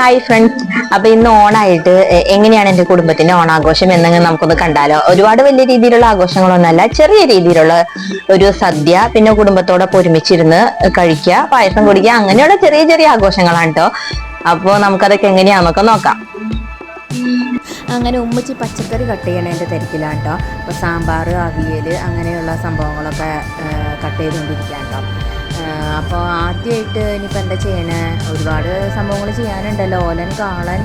Hi friends അപ്പൊ ഇന്ന് ഓണായിട്ട് എങ്ങനെയാണ് എന്റെ കുടുംബത്തിന്റെ ഓണാഘോഷം എന്നങ്ങ് നമുക്കൊന്ന് കണ്ടാലോ? ഒരുപാട് വലിയ രീതിയിലുള്ള ആഘോഷങ്ങളൊന്നുമല്ല ചെറിയ രീതിയിലുള്ള ഒരു സദ്യ പിന്നെ കുടുംബത്തോടൊപ്പം ഒരുമിച്ചിരുന്ന് കഴിക്കുക പായസം കുടിക്കുക അങ്ങനെയുള്ള ചെറിയ ചെറിയ ആഘോഷങ്ങളാണ് കേട്ടോ അപ്പോ നമുക്കതൊക്കെ എങ്ങനെയാന്നൊക്കെ നോക്കാം. അങ്ങനെ ഉമ്മച്ചി പച്ചക്കറി കട്ട് ചെയ്യണതിന്റെ തിരക്കിലാണ് കേട്ടോ അപ്പോൾ സാമ്പാർ അവിയൽ അങ്ങനെയുള്ള സംഭവങ്ങളൊക്കെ കട്ട് ചെയ്തുകൊണ്ടിരിക്കുകയാണ് കേട്ടോ അപ്പോൾ ആദ്യമായിട്ട് ഇനിയിപ്പോൾ എന്താ ചെയ്യണേ? ഒരുപാട് സംഭവങ്ങൾ ചെയ്യാനുണ്ടല്ലോ. ഓലൻ കാളൻ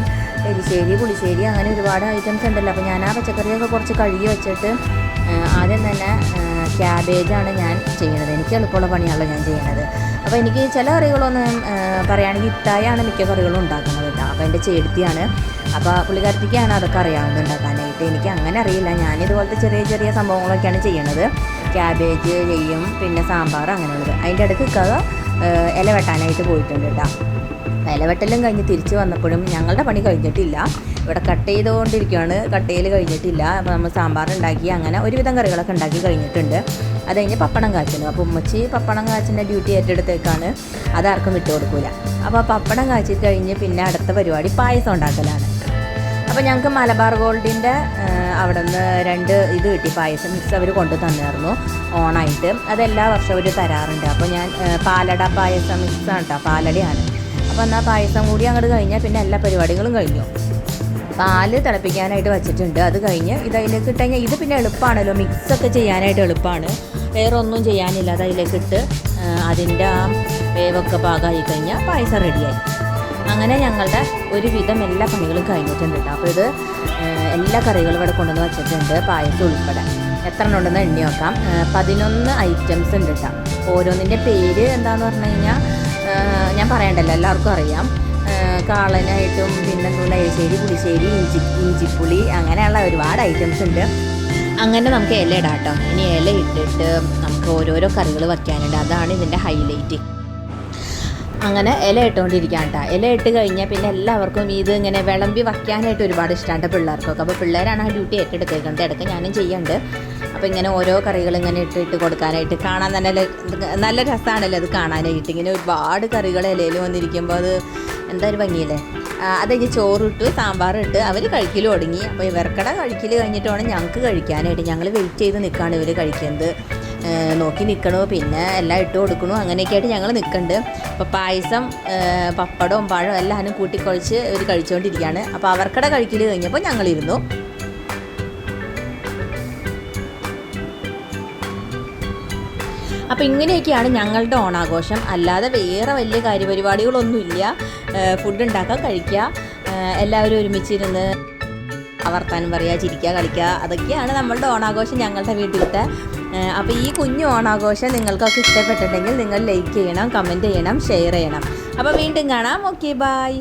എരിശ്ശേരി പുളിശ്ശേരി അങ്ങനെ ഒരുപാട് ഐറ്റംസ് ഉണ്ടല്ലോ. അപ്പോൾ ഞാൻ ആ പച്ചക്കറിയൊക്കെ കുറച്ച് കഴുകി വെച്ചിട്ട് ആദ്യം തന്നെ ക്യാബേജാണ് ഞാൻ ചെയ്യുന്നത് എനിക്ക് എളുപ്പമുള്ള പണിയാണല്ലോ ഞാൻ ചെയ്യുന്നത് അപ്പോൾ എനിക്ക് ചില കറികളൊന്നും പറയുകയാണെങ്കിൽ ഇത്തായാണ് മിക്ക കറികളും ഉണ്ടാക്കുന്നത് അപ്പോൾ എന്റെ ചേട്ടത്തിയാണ് അപ്പോൾ പുള്ളിക്കാരത്തിക്കാണ് അതൊക്കെ അറിയാവുന്നത് ഉണ്ടാക്കാനായിട്ട് എനിക്ക് അങ്ങനെ അറിയില്ല. ഞാനിതുപോലത്തെ ചെറിയ ചെറിയ സംഭവങ്ങളൊക്കെയാണ് ചെയ്യണത്. ക്യാബേജ് ചെയ്യും പിന്നെ സാമ്പാർ അങ്ങനെയുള്ളത്. അതിന്റെ ഇടയ്ക്ക് കഥ ഇല വെട്ടാനായിട്ട് പോയിട്ടുണ്ട് കേട്ടോ. ഇലവെട്ടലും കഴിഞ്ഞ് തിരിച്ചു വന്നപ്പോഴും ഞങ്ങളുടെ പണി കഴിഞ്ഞിട്ടില്ല. ഇവിടെ കട്ട് ചെയ്തുകൊണ്ടിരിക്കുകയാണ്. കട്ട് കഴിഞ്ഞിട്ടില്ല. അപ്പോൾ നമ്മൾ സാമ്പാർ ഉണ്ടാക്കി അങ്ങനെ ഒരുവിധം കറികളൊക്കെ ഉണ്ടാക്കി കഴിഞ്ഞിട്ടുണ്ട്. അത് കഴിഞ്ഞ് പപ്പടം കാച്ചുന്നു അപ്പോൾ ഉമ്മച്ചി പപ്പടം കാച്ചിന്റെ ഡ്യൂട്ടി ഏറ്റെടുത്തേക്കാണ്. അതാർക്കും വിട്ടു കൊടുക്കൂല അപ്പോൾ പപ്പടം കാച്ചി കഴിഞ്ഞ് പിന്നെ അടുത്ത പരിപാടി പായസം ഉണ്ടാക്കലാണ്. അപ്പോൾ ഞങ്ങൾക്ക് മലബാർ ഗോൾഡിന്റെ അവിടെ നിന്ന് രണ്ട് ഇത് കിട്ടി. പായസം മിക്സ് അവർ കൊണ്ടു തന്നായിരുന്നു ഓണായിട്ട്. അതെല്ലാ വർഷവും അവർ തരാറുണ്ട്. അപ്പോൾ ഞാൻ പാലട പായസം മിക്സാണ് കേട്ടോ പാലടയാണ്. അപ്പോൾ എന്നാൽ പായസം കൂടി അങ്ങോട്ട് കഴിഞ്ഞാൽ പിന്നെ എല്ലാ പരിപാടികളും കഴിഞ്ഞു. പാൽ തിളപ്പിക്കാനായിട്ട് വെച്ചിട്ടുണ്ട്. അത് കഴിഞ്ഞ് ഇത് അതിലേക്ക് ഇട്ട് കഴിഞ്ഞാൽ ഇത് പിന്നെ എളുപ്പമാണല്ലോ മിക്സൊക്കെ ചെയ്യാനായിട്ട് എളുപ്പമാണ് വേറെ ഒന്നും ചെയ്യാനില്ല. അത് അതിലേക്ക് ഇട്ട് അതിന്റെ ആ വേവൊക്കെ പാകമായി കഴിഞ്ഞാൽ പായസം റെഡിയായി അങ്ങനെ ഞങ്ങളുടെ ഒരുവിധം എല്ലാ പണികളും കഴിഞ്ഞിട്ടുണ്ട്. അപ്പോൾ ഇത് എല്ലാ കറികളും ഇവിടെ കൊണ്ടുവന്ന് വെച്ചിട്ടുണ്ട് പായസം ഉൾപ്പെടെ. എത്ര എണ്ണം ഉണ്ടെന്ന് എണ്ണി നോക്കാം. പതിനൊന്ന് ഐറ്റംസ് ഉണ്ട് കേട്ടോ. ഓരോന്നിന്റെ പേര് എന്താന്ന് പറഞ്ഞു കഴിഞ്ഞാൽ ഞാൻ പറയണ്ടല്ലോ എല്ലാവർക്കും അറിയാം. കാളനായിട്ടും പിന്നെ എരിശ്ശേരി പുളിശ്ശേരി ഇഞ്ചി ഇഞ്ചിപ്പുളി അങ്ങനെയുള്ള ഒരുപാട് ഐറ്റംസ് ഉണ്ട്. അങ്ങനെ നമുക്ക് ഇല ഇടാം കേട്ടോ. ഇനി ഇല ഇട്ടിട്ട് നമുക്ക് ഓരോരോ കറികൾ വയ്ക്കാനുണ്ട്. അതാണ് ഇതിന്റെ ഹൈലൈറ്റ് അങ്ങനെ ഇല ഇട്ടുകൊണ്ടിരിക്കുകയാണ് കേട്ടോ ഇല ഇട്ട് കഴിഞ്ഞാൽ പിന്നെ എല്ലാവർക്കും ഇത് ഇങ്ങനെ വിളമ്പി വയ്ക്കാനായിട്ട് ഒരുപാട് ഇഷ്ടമാണ് പിള്ളേർക്കൊക്കെ. അപ്പോൾ പിള്ളേരാണ് ആ ഡ്യൂട്ടി ഏറ്റെടുക്കുന്നത് ഇടയ്ക്ക് ഞാനും ചെയ്യുന്നുണ്ട്. അപ്പോൾ ഇങ്ങനെ ഓരോ കറികൾ ഇങ്ങനെ ഇട്ട് ഇട്ട് കൊടുക്കാനായിട്ട് കാണാൻ തന്നെ നല്ല- രസമാണല്ലോ അത് കാണാനായിട്ട്. ഇങ്ങനെ ഒരുപാട് കറികൾ ഇലയിൽ വന്നിരിക്കുമ്പോൾ അത് എന്താ ഒരു ഭംഗിയല്ലേ? അത് കഴിഞ്ഞ് ചോറിട്ട് സാമ്പാർ ഇട്ട് അവർ കഴിക്കൽ തുടങ്ങി അപ്പോൾ ഇവർക്കടെ കഴിക്കൽ കഴിഞ്ഞിട്ട് വേണം ഞങ്ങൾക്ക് കഴിക്കാനായിട്ട് ഞങ്ങൾ വെയിറ്റ് ചെയ്ത് നിൽക്കുകയാണ് ഇവർ കഴിക്കുന്നത്. നോക്കി നിൽക്കണു പിന്നെ എല്ലാം ഇട്ട് കൊടുക്കണു? അങ്ങനെയൊക്കെ ആയിട്ട് ഞങ്ങൾ നിൽക്കുന്നുണ്ട് അപ്പോൾ പായസം പപ്പടവും പഴവും എല്ലാവരും കൂട്ടിക്കുഴച്ച് ഇവർ കഴിച്ചുകൊണ്ടിരിക്കുകയാണ് അപ്പോൾ അവർക്കടെ കഴിക്കൽ കഴിഞ്ഞപ്പോൾ ഞങ്ങളിരുന്നു. അപ്പോൾ ഇങ്ങനെയൊക്കെയാണ് ഞങ്ങളുടെ ഓണാഘോഷം. അല്ലാതെ വേറെ വലിയ കാര്യപരിപാടികളൊന്നുമില്ല. ഫുഡ് ഉണ്ടാക്കുക കഴിക്കുക എല്ലാവരും ഒരുമിച്ചിരുന്ന് വർത്താനം പറയുക ചിരിക്കുക കളിക്കുക അതൊക്കെയാണ് നമ്മളുടെ ഓണാഘോഷം ഞങ്ങളുടെ വീട്ടിലത്തെ അപ്പോൾ ഈ കുഞ്ഞു ഓണാഘോഷം നിങ്ങൾക്കൊക്കെ ഇഷ്ടപ്പെട്ടിട്ടുണ്ടെങ്കിൽ നിങ്ങൾ ലൈക്ക് ചെയ്യണം കമന്റ് ചെയ്യണം ഷെയർ ചെയ്യണം. അപ്പോൾ വീണ്ടും കാണാം. Okay bye